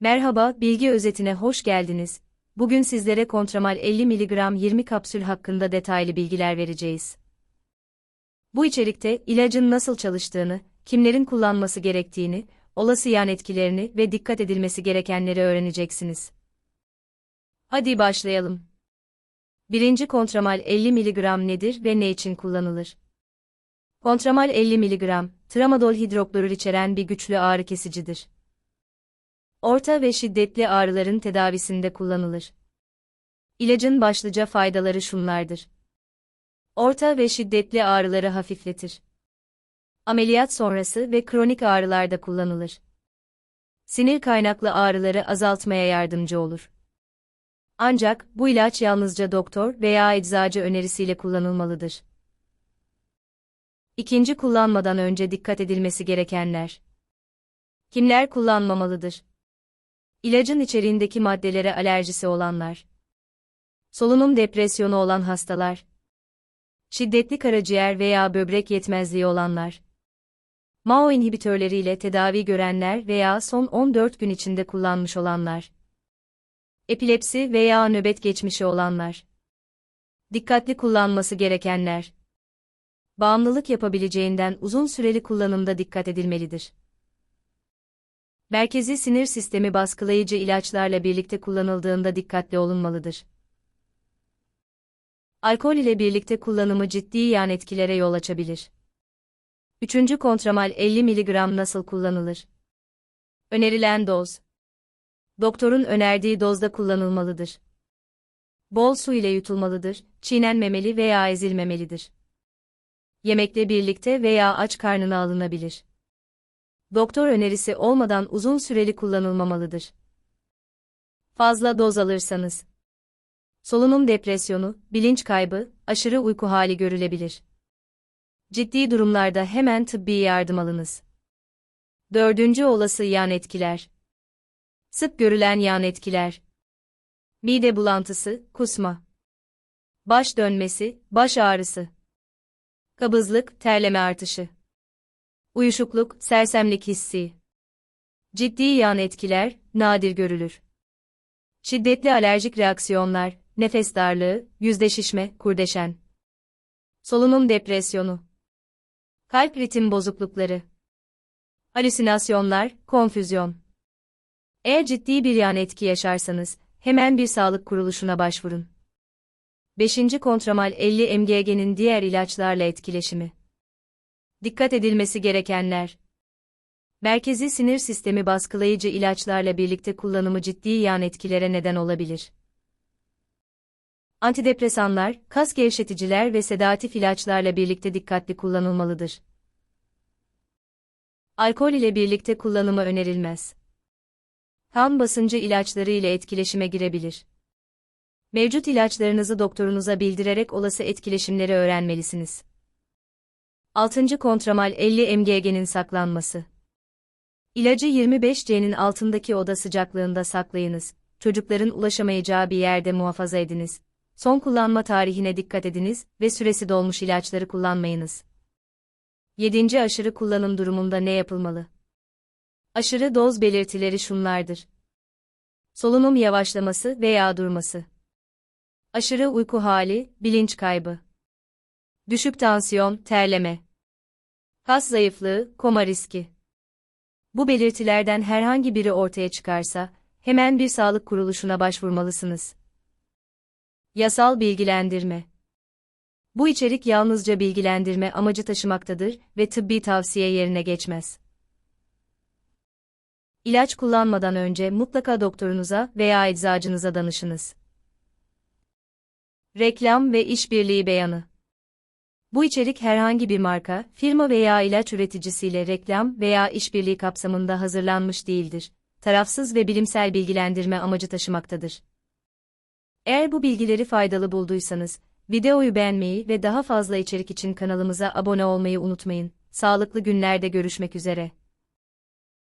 Merhaba, bilgi özetine hoş geldiniz. Bugün sizlere Kontramal 50 mg 20 kapsül hakkında detaylı bilgiler vereceğiz. Bu içerikte ilacın nasıl çalıştığını, kimlerin kullanması gerektiğini, olası yan etkilerini ve dikkat edilmesi gerekenleri öğreneceksiniz. Hadi başlayalım. Birinci Kontramal 50 mg nedir ve ne için kullanılır? Kontramal 50 mg, tramadol hidroklorür içeren bir güçlü ağrı kesicidir. Orta ve şiddetli ağrıların tedavisinde kullanılır. İlacın başlıca faydaları şunlardır. Orta ve şiddetli ağrıları hafifletir. Ameliyat sonrası ve kronik ağrılarda kullanılır. Sinir kaynaklı ağrıları azaltmaya yardımcı olur. Ancak bu ilaç yalnızca doktor veya eczacı önerisiyle kullanılmalıdır. İkinci kullanmadan önce dikkat edilmesi gerekenler. Kimler kullanmamalıdır? İlacın içeriğindeki maddelere alerjisi olanlar. Solunum depresyonu olan hastalar. Şiddetli karaciğer veya böbrek yetmezliği olanlar. MAO inhibitörleriyle tedavi görenler veya son 14 gün içinde kullanmış olanlar. Epilepsi veya nöbet geçmişi olanlar. Dikkatli kullanması gerekenler. Bağımlılık yapabileceğinden uzun süreli kullanımda dikkat edilmelidir. Merkezi sinir sistemi baskılayıcı ilaçlarla birlikte kullanıldığında dikkatli olunmalıdır. Alkol ile birlikte kullanımı ciddi yan etkilere yol açabilir. Üçüncü kontramal 50 mg nasıl kullanılır? Önerilen doz. Doktorun önerdiği dozda kullanılmalıdır. Bol su ile yutulmalıdır, çiğnenmemeli veya ezilmemelidir. Yemekle birlikte veya aç karnına alınabilir doktor önerisi olmadan uzun süreli kullanılmamalıdır. Fazla doz alırsanız solunum depresyonu, bilinç kaybı, aşırı uyku hali görülebilir. Ciddi durumlarda hemen tıbbi yardım alınız. Dördüncü olası yan etkiler. Sık görülen yan etkiler. Mide bulantısı, kusma. Baş dönmesi, baş ağrısı. Kabızlık, terleme artışı. Uyuşukluk, sersemlik hissi. Ciddi yan etkiler, nadir görülür. Şiddetli alerjik reaksiyonlar, nefes darlığı, yüzde şişme, kurdeşen. Solunum depresyonu. Kalp ritim bozuklukları. Halüsinasyonlar, konfüzyon. Eğer ciddi bir yan etki yaşarsanız, hemen bir sağlık kuruluşuna başvurun. 5. Kontramal 50 mg'nin diğer ilaçlarla etkileşimi. Dikkat edilmesi gerekenler. Merkezi sinir sistemi baskılayıcı ilaçlarla birlikte kullanımı ciddi yan etkilere neden olabilir. Antidepresanlar, kas gevşeticiler ve sedatif ilaçlarla birlikte dikkatli kullanılmalıdır. Alkol ile birlikte kullanımı önerilmez. Kan basıncı ilaçları ile etkileşime girebilir. Mevcut ilaçlarınızı doktorunuza bildirerek olası etkileşimleri öğrenmelisiniz. 6. Kontramal 50 mg'nin saklanması. İlacı 25C'nin altındaki oda sıcaklığında saklayınız. Çocukların ulaşamayacağı bir yerde muhafaza ediniz. Son kullanma tarihine dikkat ediniz ve süresi dolmuş ilaçları kullanmayınız. 7. Aşırı kullanım durumunda ne yapılmalı? Aşırı doz belirtileri şunlardır. Solunum yavaşlaması veya durması. Aşırı uyku hali, bilinç kaybı. Düşük tansiyon, terleme. Kas zayıflığı, koma riski. Bu belirtilerden herhangi biri ortaya çıkarsa, hemen bir sağlık kuruluşuna başvurmalısınız. Yasal bilgilendirme. Bu içerik yalnızca bilgilendirme amacı taşımaktadır ve tıbbi tavsiye yerine geçmez. İlaç kullanmadan önce mutlaka doktorunuza veya eczacınıza danışınız. Reklam ve işbirliği beyanı bu içerik herhangi bir marka, firma veya ilaç üreticisiyle reklam veya işbirliği kapsamında hazırlanmış değildir. Tarafsız ve bilimsel bilgilendirme amacı taşımaktadır. Eğer bu bilgileri faydalı bulduysanız, videoyu beğenmeyi ve daha fazla içerik için kanalımıza abone olmayı unutmayın. Sağlıklı günlerde görüşmek üzere.